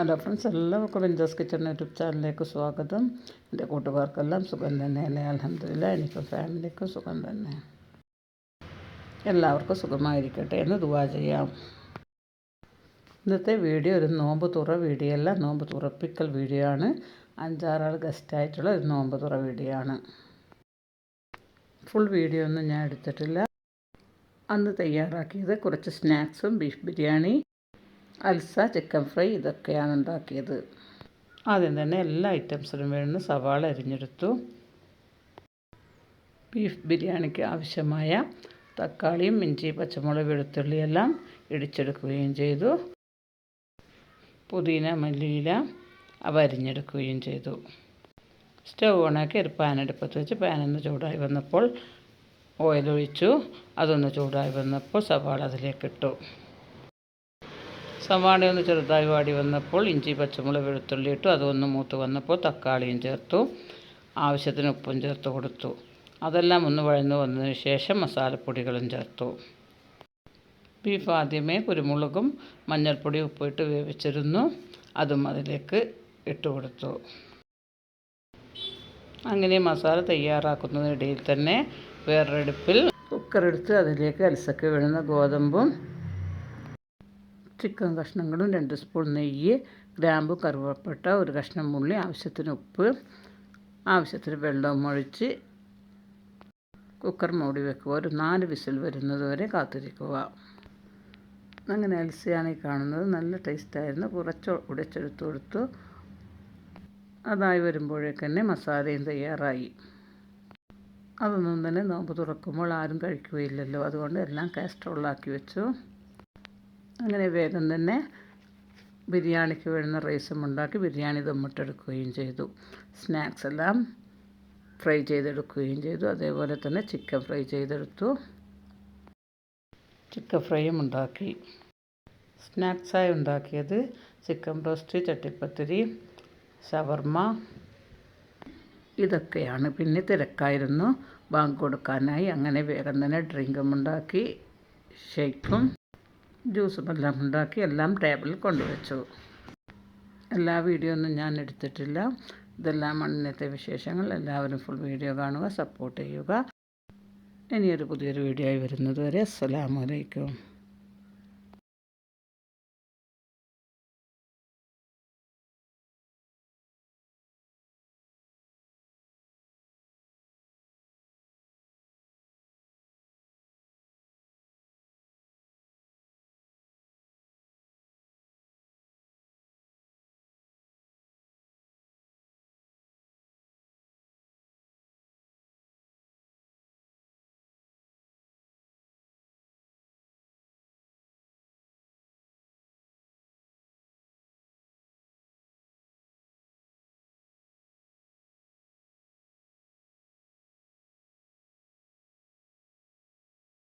Hello friends എല്ലാവർക്കും Windows kitchen YouTube ചാനലിലേക്ക് സ്വാഗതം. എന്റെ കൂട്ടുകാർക്കെല്ലാം സുഖം തന്നെയല്ലേ അലഹമില്ല എനിക്കും ഫാമിലിക്കും സുഖം തന്നെ. എല്ലാവർക്കും സുഖമായിരിക്കട്ടെ എന്ന് ദുവാ ചെയ്യാം. ഇന്നത്തെ വീഡിയോ ഒരു നോമ്പ് തുറ വീഡിയോ അല്ല നോമ്പ് തുറപ്പിക്കൽ വീഡിയോ ആണ്. അഞ്ചാറാൾ ഗസ്റ്റായിട്ടുള്ള ഒരു നോമ്പ് തുറ വീഡിയോ ആണ്. ഫുൾ വീഡിയോ ഒന്നും ഞാൻ എടുത്തിട്ടില്ല. അന്ന് തയ്യാറാക്കിയത് കുറച്ച് സ്നാക്സും ബീഫ് ബിരിയാണി അൽസ ചിക്കൻ ഫ്രൈ ഇതൊക്കെയാണ് ഉണ്ടാക്കിയത്. ആദ്യം തന്നെ എല്ലാ ഐറ്റംസിനും വേണ്ടി സവാള അരിഞ്ഞെടുത്തു. ബീഫ് ബിരിയാണിക്ക് ആവശ്യമായ തക്കാളിയും ഇഞ്ചി പച്ചമുളക് വെളുത്തുള്ളിയെല്ലാം ഇടിച്ചെടുക്കുകയും ചെയ്തു. പുതിന മല്ലിയില അവ അരിഞ്ഞെടുക്കുകയും ചെയ്തു. സ്റ്റവ് ഓണാക്കി ഒരു പാൻ അടുപ്പത്ത് വെച്ച് പാനൊന്ന് ചൂടായി വന്നപ്പോൾ ഓയിലൊഴിച്ചു അതൊന്ന് ചൂടായി വന്നപ്പോൾ സവാള അതിലേക്കിട്ടു ഒന്ന് ചെറുതായി വാടി വന്നപ്പോൾ ഇഞ്ചി പച്ചമുളക് വെളുത്തുള്ളി ഇട്ടു. അതൊന്ന് മൂത്ത് വന്നപ്പോൾ തക്കാളിയും ചേർത്തു. ആവശ്യത്തിന് ഉപ്പും ചേർത്ത് കൊടുത്തു. അതെല്ലാം ഒന്ന് വഴന്നു വന്നതിന് ശേഷം മസാലപ്പൊടികളും ചേർത്തു. ബീഫ് ആദ്യമേ കുരുമുളകും മഞ്ഞൾപ്പൊടി ഉപ്പിട്ട് വേവിച്ചിരുന്നു. അതും അതിലേക്ക് ഇട്ട് കൊടുത്തു. അങ്ങനെ മസാല തയ്യാറാക്കുന്നതിനിടയിൽ തന്നെ വേറൊരടുപ്പിൽ കുക്കറെടുത്ത് അതിലേക്ക് അലസക്ക് വീഴുന്ന ഗോതമ്പും ചിക്കൻ കഷ്ണങ്ങളും രണ്ട് സ്പൂൺ നെയ്യ് ഗ്രാമ്പു കറുവപ്പട്ട ഒരു കഷ്ണം ഉള്ളി ആവശ്യത്തിന് ഉപ്പ് ആവശ്യത്തിന് വെള്ളവും ഒഴിച്ച് കുക്കർ മൂടി വെക്കുക. ഒരു നാല് വിസിൽ വരുന്നത് വരെ കാത്തിരിക്കുക. അങ്ങനെ അൽസിയാണ് ഈ കാണുന്നത്. നല്ല ടേസ്റ്റായിരുന്നു. കുറച്ച് ഉടച്ചെടുത്ത് കൊടുത്തു. അതായി വരുമ്പോഴേക്ക് തന്നെ മസാലയും തയ്യാറായി. അതൊന്നും തന്നെ നോമ്പ് തുറക്കുമ്പോൾ ആരും കഴിക്കുകയില്ലല്ലോ. അതുകൊണ്ട് എല്ലാം കാസ്ട്രോളാക്കി വെച്ചു. അങ്ങനെ വേഗം തന്നെ ബിരിയാണിക്ക് വേണ്ടുന്ന റൈസും ഉണ്ടാക്കി ബിരിയാണി ദമ്മിട്ടെടുക്കുകയും ചെയ്തു. സ്നാക്സ് എല്ലാം ഫ്രൈ ചെയ്തെടുക്കുകയും ചെയ്തു. അതേപോലെ തന്നെ ചിക്കൻ ഫ്രൈ ചെയ്തെടുത്തു. ചിക്കൻ ഫ്രൈയും ഉണ്ടാക്കി. സ്നാക്സായി ഉണ്ടാക്കിയത് ചിക്കൻ ബ്രോസ്റ്റ് ചട്ടിപ്പത്തിരി ഷവർമ്മ ഇതൊക്കെയാണ്. പിന്നെ തിരക്കായിരുന്നു. ബാങ്ക് കൊടുക്കാനായി അങ്ങനെ വേഗം തന്നെ ഡ്രിങ്കും ഉണ്ടാക്കി ഷേക്കും ജ്യൂസും എല്ലാം ഉണ്ടാക്കി എല്ലാം ടേബിളിൽ കൊണ്ടുവച്ചു. എല്ലാ വീഡിയോ ഒന്നും ഞാൻ എടുത്തിട്ടില്ല. ഇതെല്ലാം ഇന്നത്തെ വിശേഷങ്ങൾ. എല്ലാവരും ഫുൾ വീഡിയോ കാണുക സപ്പോർട്ട് ചെയ്യുക. ഇനിയൊരു പുതിയൊരു വീഡിയോ ആയി വരുന്നത് വരെ. അസ്സലാമലൈക്കും